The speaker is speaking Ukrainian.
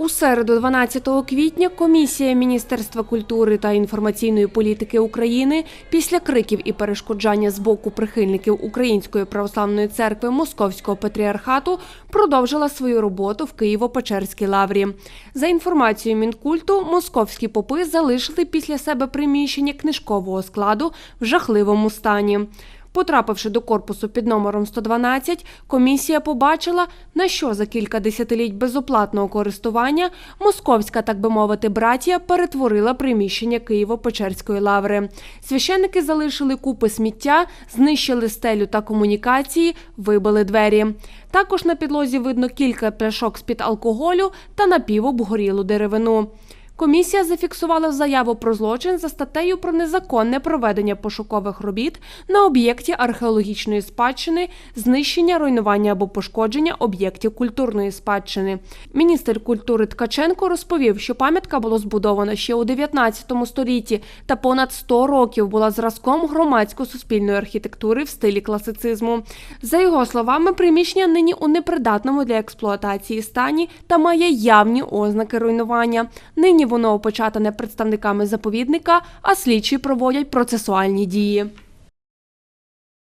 У середу, 12 квітня, комісія Міністерства культури та інформаційної політики України після криків і перешкоджання з боку прихильників Української православної церкви Московського патріархату продовжила свою роботу в Києво-Печерській лаврі. За інформацією Мінкульту, московські попи залишили після себе приміщення книжкового складу в жахливому стані. Потрапивши до корпусу під номером 112, комісія побачила, на що за кілька десятиліть безоплатного користування московська, так би мовити, братія перетворила приміщення Києво-Печерської лаври. Священники залишили купи сміття, знищили стелю та комунікації, вибили двері. Також на підлозі видно кілька пляшок з-під алкоголю та напівобгорілу деревину. Комісія зафіксувала заяву про злочин за статтею про незаконне проведення пошукових робіт на об'єкті археологічної спадщини, знищення, руйнування або пошкодження об'єктів культурної спадщини. Міністр культури Ткаченко розповів, що пам'ятка була збудована ще у 19 столітті та понад 100 років була зразком громадсько-суспільної архітектури в стилі класицизму. За його словами, приміщення нині у непридатному для експлуатації стані та має явні ознаки руйнування. Нині воно опечатане представниками заповідника, а слідчі проводять процесуальні дії.